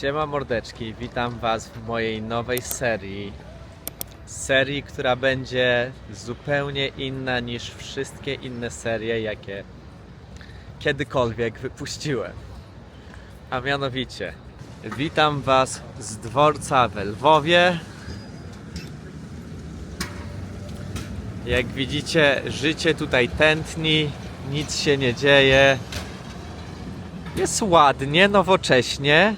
Siema mordeczki, witam Was w mojej nowej serii. Serii, która będzie zupełnie inna niż wszystkie inne serie, jakie kiedykolwiek wypuściłem. A mianowicie, witam Was z dworca w Lwowie. Jak widzicie, życie tutaj tętni, nic się nie dzieje. Jest ładnie, nowocześnie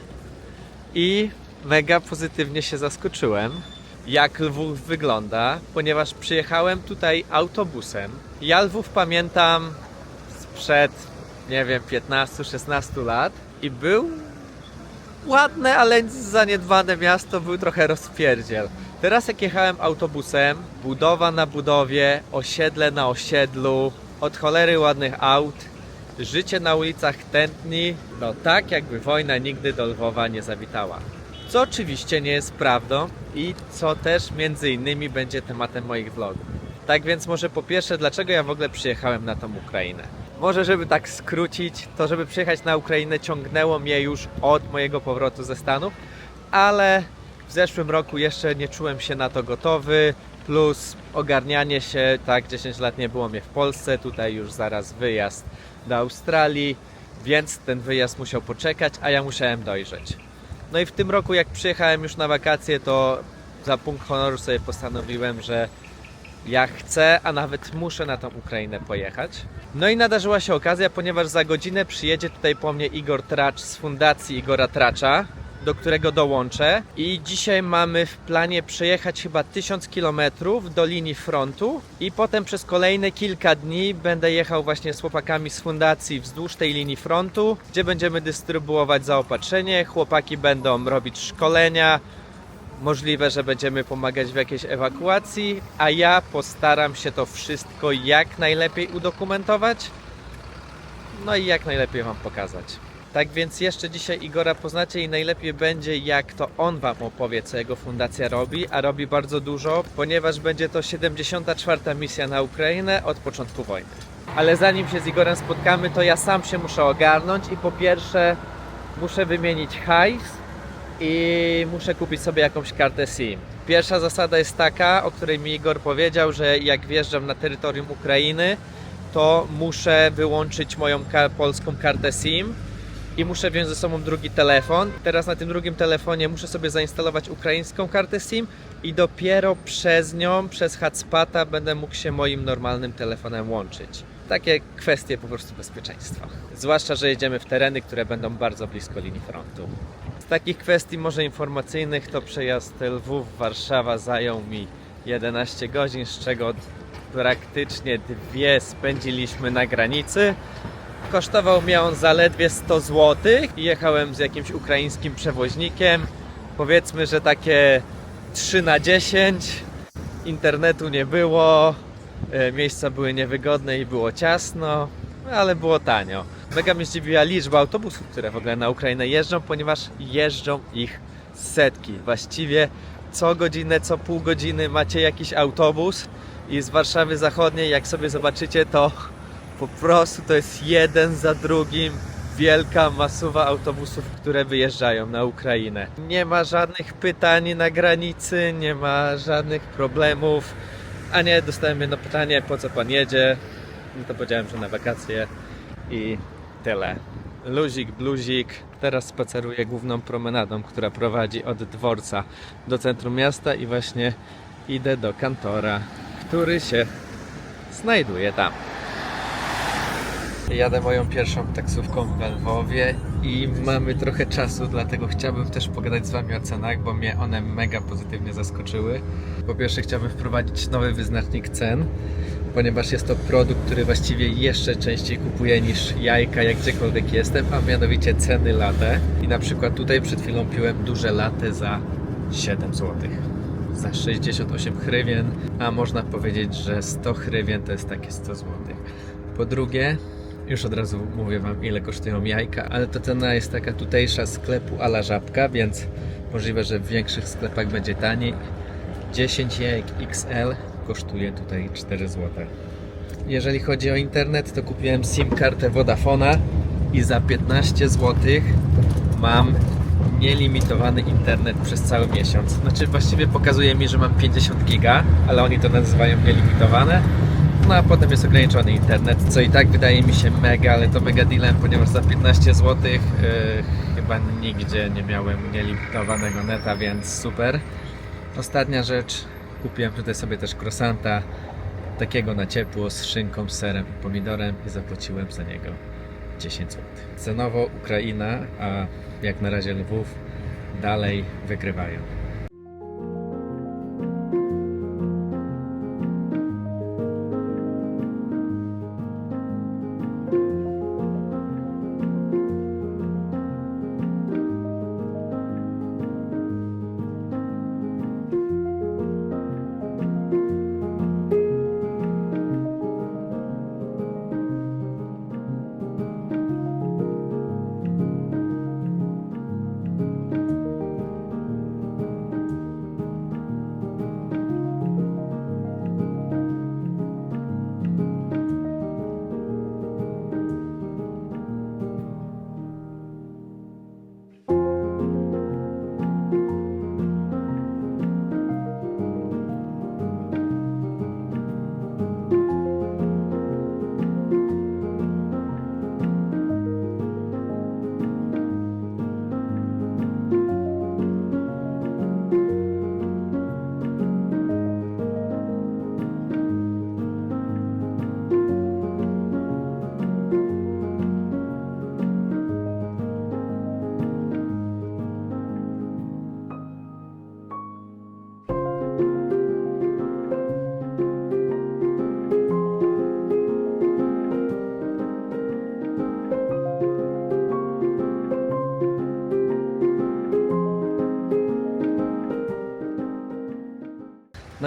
i mega pozytywnie się zaskoczyłem, jak Lwów wygląda, ponieważ przyjechałem tutaj autobusem. Ja Lwów pamiętam sprzed, nie wiem, 15-16 lat i był ładne, ale zaniedbane miasto, był trochę rozpierdziel. Teraz jak jechałem autobusem, budowa na budowie, osiedle na osiedlu, od cholery ładnych aut, życie na ulicach tętni, no tak jakby wojna nigdy do Lwowa nie zawitała. Co oczywiście nie jest prawdą i co też między innymi będzie tematem moich vlogów. Tak więc może po pierwsze, dlaczego ja w ogóle przyjechałem na tą Ukrainę? Może żeby tak skrócić, to żeby przyjechać na Ukrainę ciągnęło mnie już od mojego powrotu ze Stanów, ale w zeszłym roku jeszcze nie czułem się na to gotowy, plus ogarnianie się, tak 10 lat nie było mnie w Polsce, tutaj już zaraz wyjazd do Australii, więc ten wyjazd musiał poczekać, a ja musiałem dojrzeć. No i w tym roku jak przyjechałem już na wakacje, to za punkt honoru sobie postanowiłem, że ja chcę, a nawet muszę na tą Ukrainę pojechać. No i nadarzyła się okazja, ponieważ za godzinę przyjedzie tutaj po mnie Igor Tracz z Fundacji Igora Tracza, do którego dołączę. I dzisiaj mamy w planie przejechać chyba 1000 km do linii frontu i potem przez kolejne kilka dni będę jechał właśnie z chłopakami z fundacji wzdłuż tej linii frontu, gdzie będziemy dystrybuować zaopatrzenie. Chłopaki będą robić szkolenia, Możliwe, że będziemy pomagać w jakiejś ewakuacji, a ja postaram się to wszystko jak najlepiej udokumentować, no i jak najlepiej Wam pokazać. Tak więc jeszcze dzisiaj Igora poznacie i najlepiej będzie jak to on Wam opowie, co jego fundacja robi, a robi bardzo dużo, ponieważ będzie to 74. misja na Ukrainę od początku wojny. Ale zanim się z Igorem spotkamy, to ja sam się muszę ogarnąć i po pierwsze muszę wymienić hajs, i muszę kupić sobie jakąś kartę SIM. Pierwsza zasada jest taka, o której mi Igor powiedział, że jak wjeżdżam na terytorium Ukrainy, to muszę wyłączyć moją polską kartę SIM i muszę wziąć ze sobą drugi telefon. Teraz na tym drugim telefonie muszę sobie zainstalować ukraińską kartę SIM i dopiero przez nią, przez hotspota będę mógł się moim normalnym telefonem łączyć. Takie kwestie po prostu bezpieczeństwa. Zwłaszcza, że jedziemy w tereny, które będą bardzo blisko linii frontu. Z takich kwestii może informacyjnych to przejazd Lwów-Warszawa zajął mi 11 godzin, z czego praktycznie dwie spędziliśmy na granicy. Kosztował mnie on zaledwie 100 zł jechałem z jakimś ukraińskim przewoźnikiem. Powiedzmy, że takie 3 na 10. Internetu nie było, e, miejsca były niewygodne i było ciasno, ale było tanio. Mega mnie zdziwiła liczba autobusów, które w ogóle na Ukrainę jeżdżą, ponieważ jeżdżą ich setki. Właściwie co godzinę, co pół godziny macie jakiś autobus i z Warszawy Zachodniej, jak sobie zobaczycie, to po prostu to jest jeden za drugim wielka masuwa autobusów, które wyjeżdżają na Ukrainę. Nie ma żadnych pytań na granicy, nie ma żadnych problemów. A nie, dostałem jedno pytanie, po co pan jedzie? No to powiedziałem, że na wakacje i tyle. Luzik, bluzik. Teraz spaceruję główną promenadą, która prowadzi od dworca do centrum miasta i właśnie idę do kantora, który się znajduje tam. Jadę moją pierwszą taksówką w Lwowie i mamy trochę czasu, dlatego chciałbym też pogadać z Wami o cenach, bo mnie one mega pozytywnie zaskoczyły. Po pierwsze chciałbym wprowadzić nowy wyznacznik cen, ponieważ jest to produkt, który właściwie jeszcze częściej kupuję niż jajka, jak gdziekolwiek jestem, a mianowicie ceny latte. I na przykład tutaj przed chwilą piłem duże latte za 7 zł. Za 68 hrywien, a można powiedzieć, że 100 hrywien to jest takie 100 zł. Po drugie, już od razu mówię Wam ile kosztują jajka, ale to cena jest taka tutejsza sklepu ala żabka, więc możliwe, że w większych sklepach będzie taniej. 10 jajek XL kosztuje tutaj 4 zł. Jeżeli chodzi o internet, to kupiłem SIM kartę Vodafona i za 15 zł mam nielimitowany internet przez cały miesiąc. Znaczy właściwie pokazuje mi, że mam 50 giga, ale oni to nazywają nielimitowane. No a potem jest ograniczony internet, co i tak wydaje mi się mega, ale to mega dealem, ponieważ za 15 zł yy, chyba nigdzie nie miałem nielimitowanego neta, więc super. Ostatnia rzecz, kupiłem tutaj sobie też croissanta, takiego na ciepło z szynką, serem i pomidorem i zapłaciłem za niego 10 zł. Cenowo Ukraina, a jak na razie Lwów dalej wygrywają.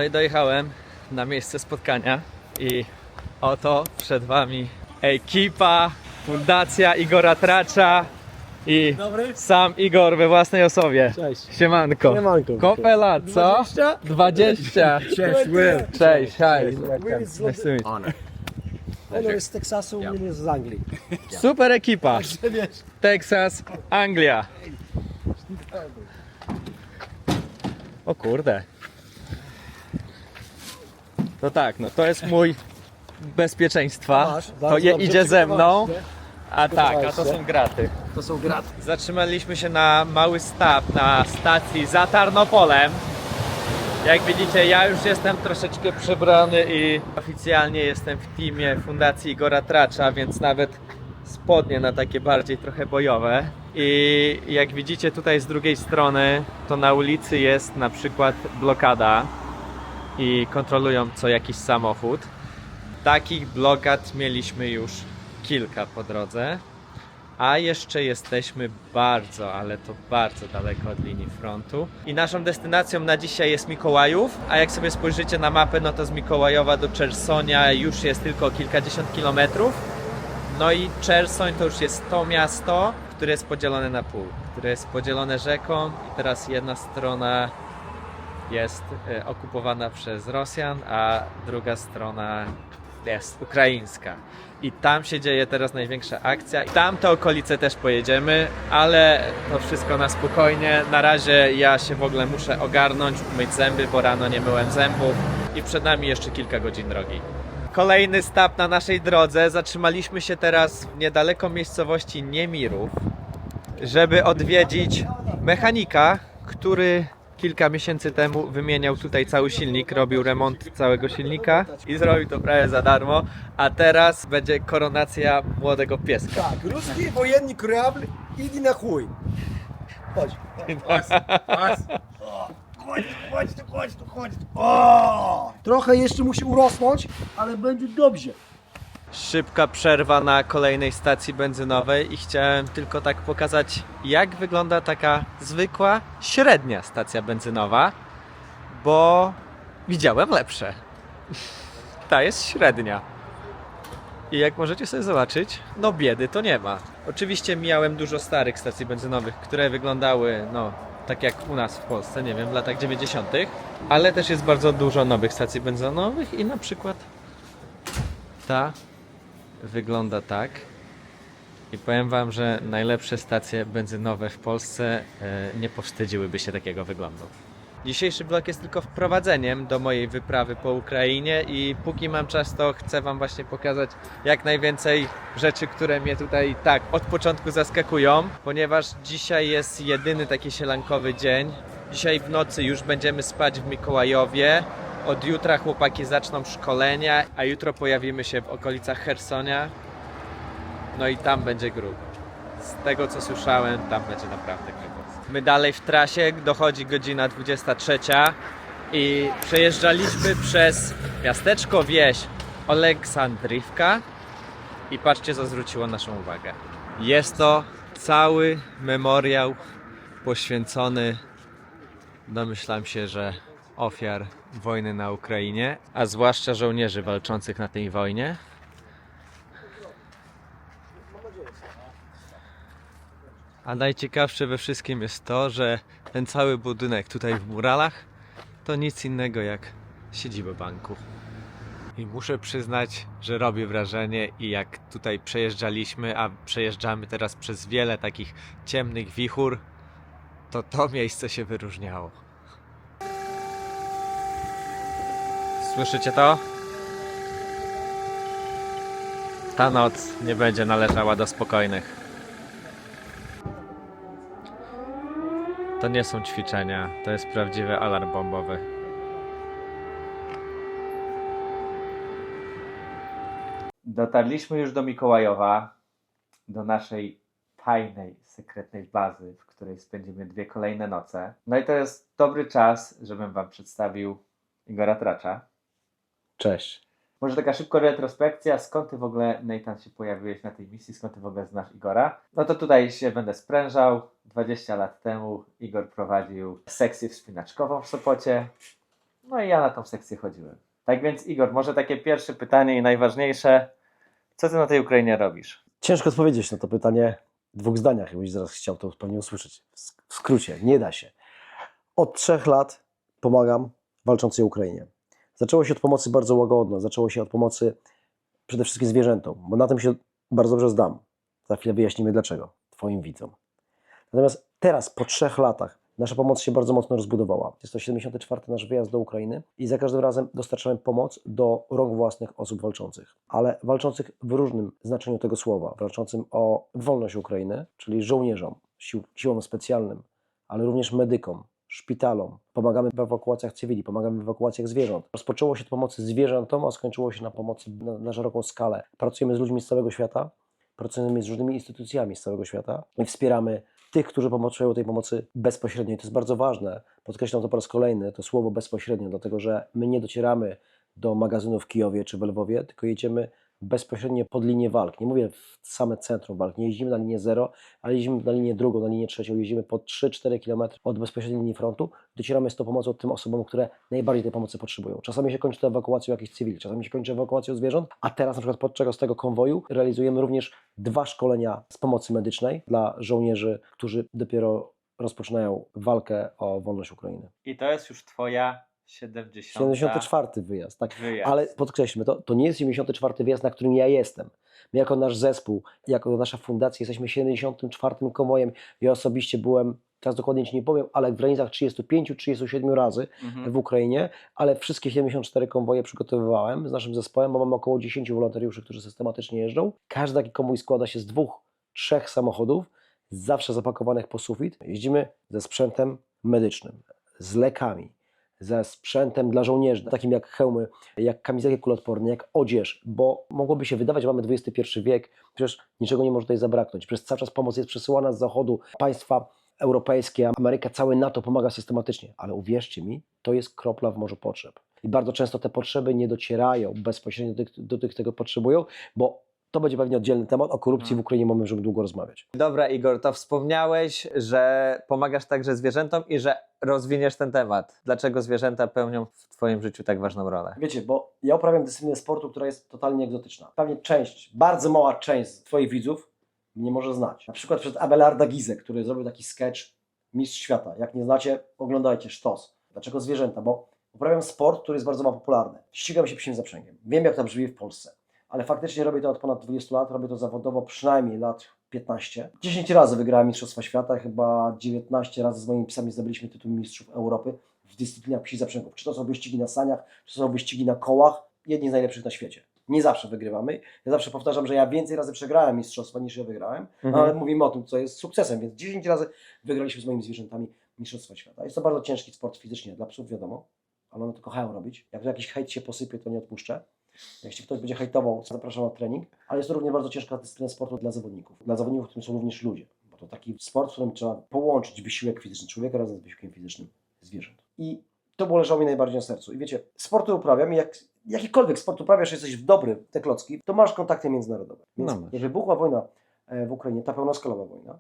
I dojechałem na miejsce spotkania i oto przed wami ekipa, fundacja Igora Tracza i Dobry. sam Igor we własnej osobie. Cześć. Siemanko. Siemanko. Kopę lat, co? 20? 20. Cześć, Will. Cześć, hi. Will jest z Nice to meet you. Honor jest z Teksasu, Will jest z Anglii. Super ekipa. Teksas, Anglia. O kurde. To tak, no to jest mój bezpieczeństwa. Masz, To bardzo je dobrze idzie ze mną. przygotowałeś A tak, a to Przygotowałeś się. są graty. To są graty. Zatrzymaliśmy się na mały stop na stacji za Tarnopolem. Jak widzicie, ja już jestem troszeczkę przebrany i oficjalnie jestem w teamie Fundacji Igora Tracza, więc nawet spodnie na takie bardziej trochę bojowe. I jak widzicie tutaj z drugiej strony, to na ulicy jest na przykład blokada i kontrolują co jakiś samochód. Takich blokad mieliśmy już kilka po drodze. A jeszcze jesteśmy bardzo, ale to bardzo daleko od linii frontu. I naszą destynacją na dzisiaj jest Mikołajów, a jak sobie spojrzycie na mapę, no to z Mikołajowa do Czersonia już jest tylko kilkadziesiąt kilometrów. No i Czersoń to już jest to miasto, które jest podzielone na pół, które jest podzielone rzeką i teraz jedna strona jest e, okupowana przez Rosjan, a druga strona jest ukraińska. I tam się dzieje teraz największa akcja. Tam te okolice też pojedziemy, ale to wszystko na spokojnie. Na razie ja się w ogóle muszę ogarnąć, umyć zęby, bo rano nie myłem zębów i przed nami jeszcze kilka godzin drogi. Kolejny stop na naszej drodze. Zatrzymaliśmy się teraz niedaleko miejscowości Niemirów, żeby odwiedzić mechanika, który kilka miesięcy temu wymieniał tutaj cały silnik, robił remont całego silnika i zrobił to prawie za darmo, a teraz będzie koronacja młodego pieska. Tak, ruski wojenny krabl idzie na chuj. Chodź. Chodź, chodź. Chodź, chodź, chodź, chodź. Trochę jeszcze musi urosnąć, ale będzie dobrze. Szybka przerwa na kolejnej stacji benzynowej i chciałem tylko tak pokazać, jak wygląda taka zwykła, średnia stacja benzynowa, bo widziałem lepsze. Ta jest średnia. I jak możecie sobie zobaczyć, no biedy to nie ma. Oczywiście miałem dużo starych stacji benzynowych, które wyglądały, no, tak jak u nas w Polsce, nie wiem, w latach 90., ale też jest bardzo dużo nowych stacji benzynowych i na przykład ta wygląda tak, I powiem Wam, że najlepsze stacje benzynowe w Polsce e, nie powstydziłyby się takiego wyglądu. Dzisiejszy vlog jest tylko wprowadzeniem do mojej wyprawy po Ukrainie i póki mam czas, to chcę Wam właśnie pokazać jak najwięcej rzeczy, które mnie tutaj tak od początku zaskakują, ponieważ dzisiaj jest jedyny taki sielankowy dzień. Dzisiaj w nocy już będziemy spać w Mikołajowie. Od jutra chłopaki zaczną szkolenia, a jutro pojawimy się w okolicach Hersonia. No i tam będzie grubo. Z tego co słyszałem, tam będzie naprawdę grubo. My dalej w trasie, dochodzi godzina 23 i przejeżdżaliśmy przez miasteczko wieś Oleksandrywka i patrzcie co zwróciło naszą uwagę. Jest to cały memoriał poświęcony domyślam się, że ofiar wojny na Ukrainie, a zwłaszcza żołnierzy walczących na tej wojnie. A najciekawsze we wszystkim jest to, że ten cały budynek tutaj w muralach to nic innego jak siedziba banku. I muszę przyznać, że robi wrażenie i jak tutaj przejeżdżaliśmy, a przejeżdżamy teraz przez wiele takich ciemnych wichur, to to miejsce się wyróżniało. Słyszycie to? Ta noc nie będzie należała do spokojnych. To nie są ćwiczenia, to jest prawdziwy alarm bombowy. Dotarliśmy już do Mikołajowa, do naszej tajnej, sekretnej bazy, w której spędzimy dwie kolejne noce. No i to jest dobry czas, żebym Wam przedstawił Igora Tracza. Cześć. Może taka szybko retrospekcja, skąd Ty w ogóle, Nathan, się pojawiłeś na tej misji, skąd Ty w ogóle znasz Igora? No to tutaj się będę sprężał. 20 lat temu Igor prowadził sekcję wspinaczkową w Sopocie, no i ja na tą sekcję chodziłem. Tak więc Igor, może takie pierwsze pytanie i najważniejsze, co Ty na tej Ukrainie robisz? Ciężko odpowiedzieć na to pytanie w dwóch zdaniach, jakbyś zaraz chciał to pewnie usłyszeć. W skrócie, nie da się. Od trzech lat pomagam walczącej Ukrainie. Zaczęło się od pomocy bardzo łagodno, zaczęło się od pomocy przede wszystkim zwierzętom, bo na tym się bardzo dobrze zdam. Za chwilę wyjaśnimy dlaczego, Twoim widzom. Natomiast teraz, po trzech latach, nasza pomoc się bardzo mocno rozbudowała. Jest to 74. nasz wyjazd do Ukrainy i za każdym razem dostarczamy pomoc do rąk własnych osób walczących, ale walczących w różnym znaczeniu tego słowa, walczącym o wolność Ukrainy, czyli żołnierzom, sił, siłom specjalnym, ale również medykom, szpitalom. Pomagamy w ewakuacjach cywili, pomagamy w ewakuacjach zwierząt. Rozpoczęło się od pomocy zwierzętom, a skończyło się na pomocy na, na szeroką skalę. Pracujemy z ludźmi z całego świata, pracujemy z różnymi instytucjami z całego świata i wspieramy tych, którzy potrzebują tej pomocy bezpośrednio. I to jest bardzo ważne, podkreślam to po raz kolejny, to słowo bezpośrednio, dlatego że my nie docieramy do magazynu w Kijowie czy w Lwowie, tylko jedziemy bezpośrednio pod linię walk. Nie mówię w same centrum walk, nie jeździmy na linię zero, ale jeździmy na linię drugą, na linię trzecią, jeździmy po 3-4 km od bezpośredniej linii frontu, docieramy z tą pomocą tym osobom, które najbardziej tej pomocy potrzebują. Czasami się kończy to ewakuacją jakichś cywili, czasami się kończy ewakuacją zwierząt, a teraz na przykład podczas tego konwoju realizujemy również dwa szkolenia z pomocy medycznej dla żołnierzy, którzy dopiero rozpoczynają walkę o wolność Ukrainy. I to jest już Twoja 70. 74 wyjazd, tak. wyjazd. Ale podkreślmy, to, to nie jest 74 wyjazd, na którym ja jestem. My jako nasz zespół, jako nasza fundacja jesteśmy 74 konwojem. Ja osobiście byłem, teraz dokładnie Ci nie powiem, ale w granicach 35-37 razy Mhm. w Ukrainie, ale wszystkie 74 konwoje przygotowywałem z naszym zespołem, bo mamy około 10 wolontariuszy, którzy systematycznie jeżdżą. Każdy taki konwój składa się z dwóch, trzech samochodów, zawsze zapakowanych po sufit. Jeździmy ze sprzętem medycznym, z lekami, ze sprzętem dla żołnierzy, takim jak hełmy, jak kamizelki kuloodporne, jak odzież, bo mogłoby się wydawać, że mamy XXI wiek, przecież niczego nie może tutaj zabraknąć. Przez cały czas pomoc jest przesyłana z zachodu, państwa europejskie, Ameryka, całe NATO pomaga systematycznie, ale uwierzcie mi, to jest kropla w morzu potrzeb. I bardzo często te potrzeby nie docierają bezpośrednio do tych, do tych tego potrzebują, bo to będzie pewnie oddzielny temat. O korupcji w Ukrainie mamy już długo rozmawiać. Dobra, Igor, to wspomniałeś, że pomagasz także zwierzętom i że rozwiniesz ten temat. Dlaczego zwierzęta pełnią w Twoim życiu tak ważną rolę? Wiecie, bo ja uprawiam dyscyplinę sportu, która jest totalnie egzotyczna. Pewnie część, bardzo mała część z Twoich widzów nie może znać. Na przykład przez Abelarda Gizę, który zrobił taki sketch Mistrz Świata. Jak nie znacie, oglądajcie, sztos. Dlaczego zwierzęta? Bo uprawiam sport, który jest bardzo mało popularny. Ścigam się psim zaprzęgiem. Wiem, jak to brzmi w Polsce. Ale faktycznie robię to od ponad 20 lat, robię to zawodowo przynajmniej lat 15. 10 razy wygrałem Mistrzostwa Świata, chyba 19 razy z moimi psami zdobyliśmy tytuł Mistrzów Europy w dyscyplinach psi zaprzęgów. Czy to są wyścigi na saniach, czy to są wyścigi na kołach, jedni z najlepszych na świecie. Nie zawsze wygrywamy. Ja zawsze powtarzam, że ja więcej razy przegrałem mistrzostwa niż ja wygrałem, no, Mhm. ale mówimy o tym, co jest sukcesem, więc 10 razy wygraliśmy z moimi zwierzętami Mistrzostwa Świata. Jest to bardzo ciężki sport fizycznie dla psów, wiadomo, ale one to kochają robić. Jak tu jakiś hejt się posypie, to nie odpuszczę. Jeśli ktoś będzie hejtował, zapraszam na trening, ale jest to również bardzo ciężka dyscyplina sportu dla zawodników. Dla zawodników, w którym są również ludzie, bo to taki sport, w którym trzeba połączyć wysiłek fizyczny człowieka razem z wysiłkiem fizycznym zwierząt. I to było leżało mi najbardziej na sercu. I wiecie, sporty uprawiam i jak jakikolwiek sport uprawiasz, jesteś w dobry, te klocki, to masz kontakty międzynarodowe. Więc No jak wybuchła wojna e, w Ukrainie, ta pełnoskalowa wojna,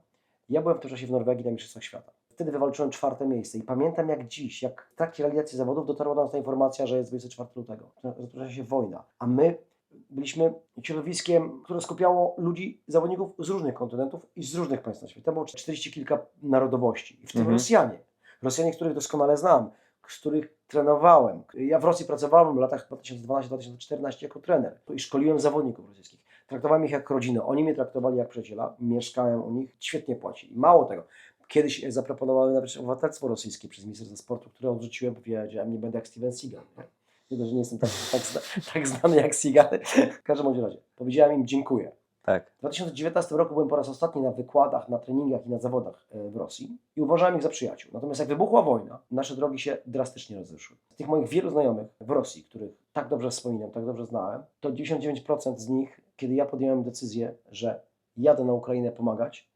ja byłem w tym czasie w Norwegii na Mistrzostwach Świata. Wtedy wywalczyłem czwarte miejsce i pamiętam jak dziś, jak w trakcie realizacji zawodów dotarła do nas ta informacja, że jest 24 lutego, że rozpoczyna się wojna, a my byliśmy środowiskiem, które skupiało ludzi, zawodników z różnych kontynentów i z różnych państw na świecie. Tam było 40 kilka narodowości, i w tym Mhm. Rosjanie. Rosjanie, których doskonale znam, z których trenowałem. Ja w Rosji pracowałem w latach 2012-2014 jako trener i szkoliłem zawodników rosyjskich. Traktowałem ich jak rodzinę. Oni mnie traktowali jak przyjaciela. Mieszkałem u nich, świetnie płacili. Mało tego. Kiedyś zaproponowałem nawet obywatelstwo rosyjskie przez Ministerstwo Sportu, które odrzuciłem, powiedziałem, nie będę jak Steven Seagal. Nie? Widzę, że nie jestem tak, tak, zna, tak znany jak Seagal. W każdym razie. Powiedziałem im dziękuję. Tak. W 2019 roku byłem po raz ostatni na wykładach, na treningach i na zawodach e, w Rosji i uważałem ich za przyjaciół. Natomiast jak wybuchła wojna, nasze drogi się drastycznie rozeszły. Z tych moich wielu znajomych w Rosji, których tak dobrze wspominam, tak dobrze znałem, to 99% z nich, kiedy ja podjąłem decyzję, że jadę na Ukrainę pomagać,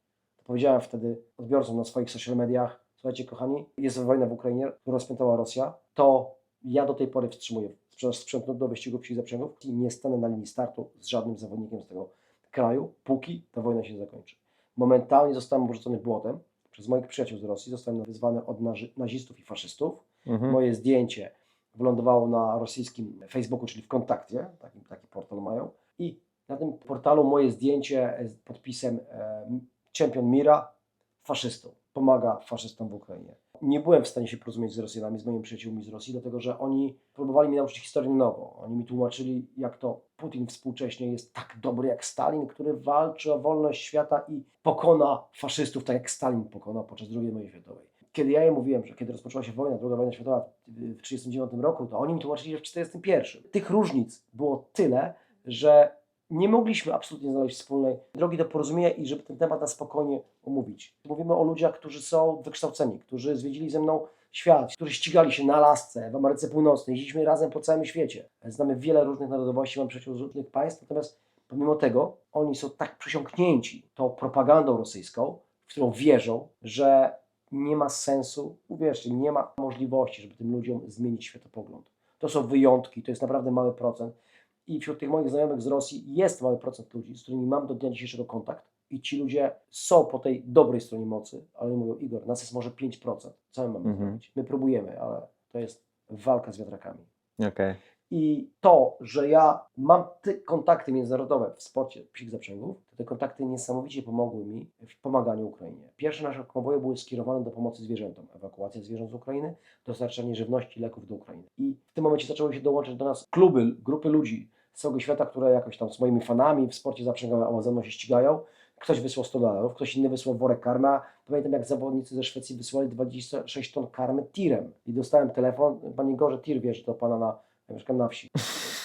powiedziałem wtedy odbiorcom na swoich social mediach, słuchajcie kochani, jest wojna w Ukrainie, którą rozpętała Rosja, to ja do tej pory wstrzymuję sprzedaż sprzętu do wyścigu psich zaprzęgów i nie stanę na linii startu z żadnym zawodnikiem z tego kraju, póki ta wojna się zakończy. Momentalnie zostałem obrzucony błotem przez moich przyjaciół z Rosji, zostałem wyzwany od nazi- nazistów i faszystów. Mhm. Moje zdjęcie wylądowało na rosyjskim Facebooku, czyli w kontakcie, taki, taki portal mają. I na tym portalu moje zdjęcie z podpisem e, Czempion Mira faszystą. Pomaga faszystom w Ukrainie. Nie byłem w stanie się porozumieć z Rosjanami, z moimi przyjaciółmi z Rosji, dlatego że oni próbowali mi nauczyć historię nowo. Oni mi tłumaczyli, jak to Putin współcześnie jest tak dobry jak Stalin, który walczy o wolność świata i pokona faszystów, tak jak Stalin pokonał podczas II wojny światowej. Kiedy ja im mówiłem, że kiedy rozpoczęła się wojna, II wojna światowa w 1939 roku, to oni mi tłumaczyli, że w 1941. Tych różnic było tyle, że nie mogliśmy absolutnie znaleźć wspólnej drogi do porozumienia i żeby ten temat na spokojnie omówić. Mówimy o ludziach, którzy są wykształceni, którzy zwiedzili ze mną świat, którzy ścigali się na Alasce, w Ameryce Północnej, jeździliśmy razem po całym świecie. Znamy wiele różnych narodowości, mam przyjaciół z różnych państw, natomiast pomimo tego oni są tak przesiąknięci tą propagandą rosyjską, w którą wierzą, że nie ma sensu, uwierzcie, nie ma możliwości, żeby tym ludziom zmienić światopogląd. To są wyjątki, to jest naprawdę mały procent. I wśród tych moich znajomych z Rosji jest mały procent ludzi, z którymi mam do dnia dzisiejszego kontakt. I ci ludzie są po tej dobrej stronie mocy, ale mówią, Igor, nas jest może 5%. Co my mamy Mhm. zrobić? My próbujemy, ale to jest walka z wiatrakami. Okej. I to, że ja mam te kontakty międzynarodowe w sporcie psich zaprzęgów, to te kontakty niesamowicie pomogły mi w pomaganiu Ukrainie. Pierwsze nasze konwoje były skierowane do pomocy zwierzętom. Ewakuacja zwierząt z Ukrainy, dostarczanie żywności, leków do Ukrainy. I w tym momencie zaczęły się dołączyć do nas kluby, grupy ludzi z całego świata, które jakoś tam są moimi fanami w sporcie albo ze mną się ścigają. Ktoś wysłał 100 dolarów, ktoś inny wysłał worek karmy. Pamiętam, jak zawodnicy ze Szwecji wysłali 26 ton karmy tirem. I dostałem telefon, panie Gorze, tir wiesz, do pana na... Ja mieszkam na wsi.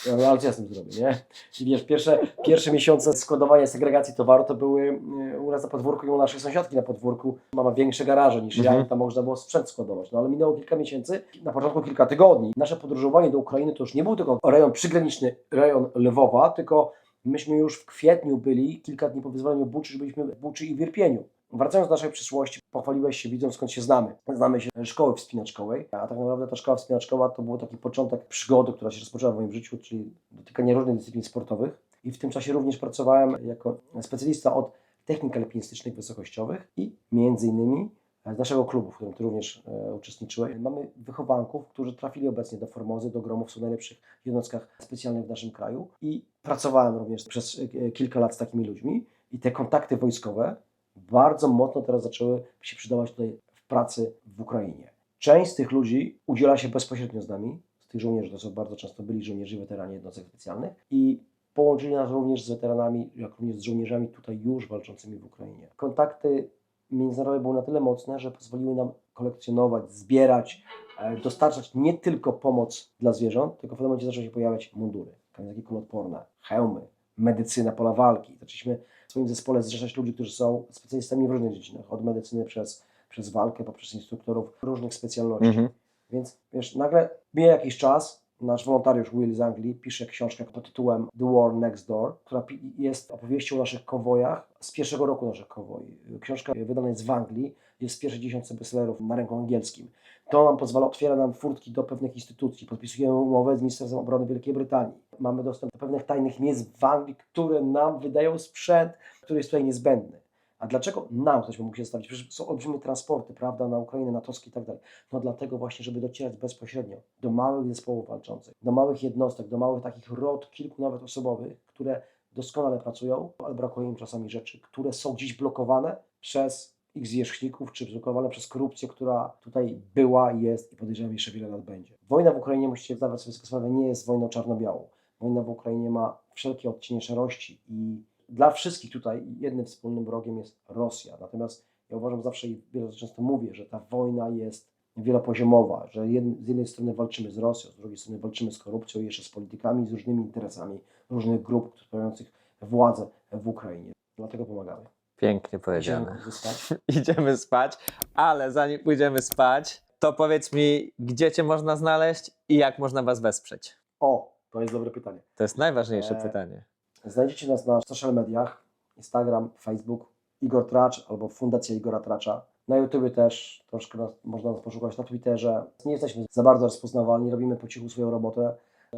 Ja co ja z tym zrobię, nie? Wiesz, pierwsze, pierwsze miesiące składowania segregacji towaru to były e, u nas na podwórku i u naszej sąsiadki na podwórku. Mama większe garaże niż ja Mhm. i tam można było sprzęt składować. No ale minęło kilka miesięcy, na początku kilka tygodni. Nasze podróżowanie do Ukrainy to już nie był tylko rejon przygraniczny, rejon Lwowa, tylko myśmy już w kwietniu byli, kilka dni po wyzwoleniu Buczy, byliśmy w Buczy i w Irpieniu. Wracając do naszej przyszłości, pochwaliłeś się, widząc skąd się znamy. Znamy się szkoły wspinaczkowej, a tak naprawdę ta szkoła wspinaczkowa to był taki początek przygody, która się rozpoczęła w moim życiu, czyli dotykanie różnych dyscyplin sportowych. I w tym czasie również pracowałem jako specjalista od technik alpinistycznych wysokościowych i między innymi z naszego klubu, w którym Ty również e, uczestniczyłeś. Mamy wychowanków, którzy trafili obecnie do Formozy, do Gromów, są w najlepszych jednostkach specjalnych w naszym kraju i pracowałem również przez e, kilka lat z takimi ludźmi i te kontakty wojskowe bardzo mocno teraz zaczęły się przydawać tutaj w pracy w Ukrainie. Część z tych ludzi udziela się bezpośrednio z nami, z tych żołnierzy, to są bardzo często byli żołnierze i weterani jednostek specjalnych i Połączyli nas również z weteranami, jak również z żołnierzami tutaj już walczącymi w Ukrainie. Kontakty międzynarodowe były na tyle mocne, że pozwoliły nam kolekcjonować, zbierać, e, dostarczać nie tylko pomoc dla zwierząt, tylko w pewnym momencie zaczęły się pojawiać mundury, kamizelki kuloodporne, hełmy, medycyna, pola walki. Zaczęliśmy w swoim zespole zrzeszać ludzi, którzy są specjalistami w różnych dziedzinach, od medycyny przez, przez walkę, poprzez instruktorów różnych specjalności. Mhm. Więc wiesz, nagle mija jakiś czas, nasz wolontariusz Will z Anglii pisze książkę pod tytułem The War Next Door, która jest opowieścią o naszych konwojach z pierwszego roku naszych konwoi. Książka wydana jest w Anglii, jest w pierwszej dziesiątce bestsellerów na rynku angielskim. To nam pozwala, otwiera nam furtki do pewnych instytucji. Podpisujemy umowę z Ministerstwem Obrony Wielkiej Brytanii. Mamy dostęp do pewnych tajnych miejsc w Anglii, które nam wydają sprzęt, który jest tutaj niezbędny. A dlaczego nam ktoś mógł się zostawić? Przecież są olbrzymie transporty, prawda, na Ukrainę, natowskie i tak dalej. No dlatego właśnie, żeby docierać bezpośrednio do małych zespołów walczących, do małych jednostek, do małych takich rot, kilku nawet osobowych, które doskonale pracują, ale brakuje im czasami rzeczy, które są gdzieś blokowane przez ich zwierzchników, czy blokowane przez korupcję, która tutaj była, jest i podejrzewam jeszcze wiele lat będzie. Wojna w Ukrainie, musicie zdawać sobie sprawę, nie jest wojną czarno-białą. Wojna w Ukrainie ma wszelkie odcienie szarości i dla wszystkich tutaj jednym wspólnym wrogiem jest Rosja. Natomiast ja uważam zawsze i bardzo często mówię, że ta wojna jest wielopoziomowa, że jed, z jednej strony walczymy z Rosją, z drugiej strony walczymy z korupcją i jeszcze z politykami, z różnymi interesami różnych grup sprawujących władzę w Ukrainie. Dlatego pomagamy. Pięknie Idziemy powiedziane. korzystać. Idziemy spać, ale zanim pójdziemy spać, to powiedz mi, gdzie cię można znaleźć i jak można was wesprzeć? O, to jest dobre pytanie. To jest najważniejsze Eee. pytanie. Znajdziecie nas na social mediach, Instagram, Facebook, Igor Tracz albo Fundacja Igora Tracza. Na YouTubie też troszkę nas, można nas poszukać, na Twitterze. Nie jesteśmy za bardzo rozpoznawalni, robimy po cichu swoją robotę.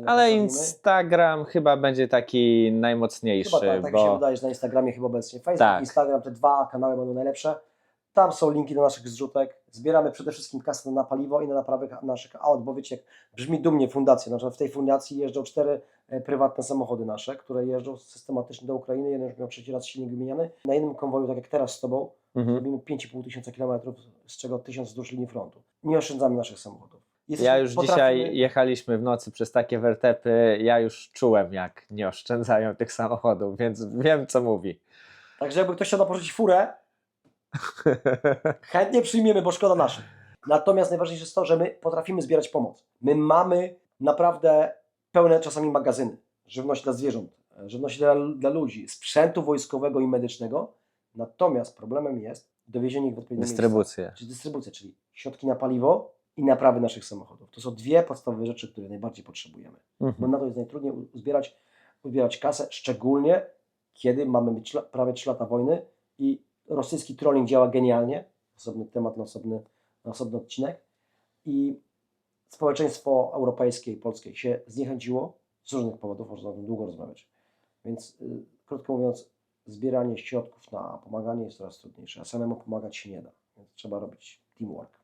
Ale. Instagram chyba będzie taki najmocniejszy, Chyba tak, tak mi się bo wydaje, że na Instagramie chyba obecnie. Facebook, Tak. Instagram, te dwa kanały będą najlepsze. Tam są linki do naszych zrzutek. Zbieramy przede wszystkim kasę na paliwo i na naprawę naszych aut, bo wiecie, jak brzmi dumnie fundacja. Na przykład w tej fundacji jeżdżą cztery e, prywatne samochody nasze, które jeżdżą systematycznie do Ukrainy. Jeden już miał trzeci raz silnik wymieniany. Na jednym konwoju, tak jak teraz z Tobą, mhm. robimy 5,5 tysiąca kilometrów, z czego 1000 wzdłuż linii frontu. Nie oszczędzamy naszych samochodów. Ja już potrafimy- dzisiaj jechaliśmy w nocy przez takie wertepy, ja już czułem jak nie oszczędzają tych samochodów, więc wiem co mówi. Także jakby ktoś chciał napożyczyć furę, chętnie przyjmiemy, bo szkoda naszych. Natomiast najważniejsze jest to, że my potrafimy zbierać pomoc. My mamy naprawdę pełne czasami magazyny. Żywność dla zwierząt, żywność dla, dla ludzi, sprzętu wojskowego i medycznego. Natomiast problemem jest dowiezienie ich w odpowiednie miejsca. Dystrybucję. Czyli dystrybucja, czyli środki na paliwo i naprawy naszych samochodów. To są dwie podstawowe rzeczy, które najbardziej potrzebujemy. Bo Mhm. na to jest najtrudniej uzbierać, uzbierać kasę, szczególnie kiedy mamy mieć prawie 3 lata wojny i rosyjski trolling działa genialnie. Osobny temat na osobny, na osobny odcinek. I społeczeństwo europejskie i polskie się zniechęciło z różnych powodów, można o tym długo rozmawiać. Więc y, krótko mówiąc, zbieranie środków na pomaganie jest coraz trudniejsze, a samemu pomagać się nie da. Więc trzeba robić teamwork.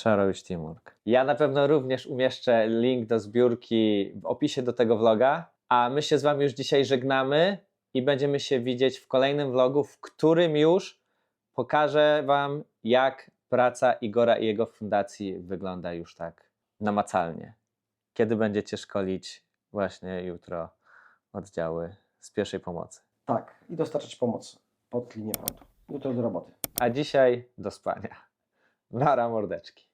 Trzeba robić teamwork. Ja na pewno również umieszczę link do zbiórki w opisie do tego vloga, a my się z Wami już dzisiaj żegnamy i będziemy się widzieć w kolejnym vlogu, w którym już pokażę Wam, jak praca Igora i jego fundacji wygląda już tak namacalnie. Kiedy będziecie szkolić właśnie jutro oddziały z pierwszej pomocy. Tak, i dostarczać pomoc pod linię frontu. Jutro do roboty. A dzisiaj do spania. Nara mordeczki.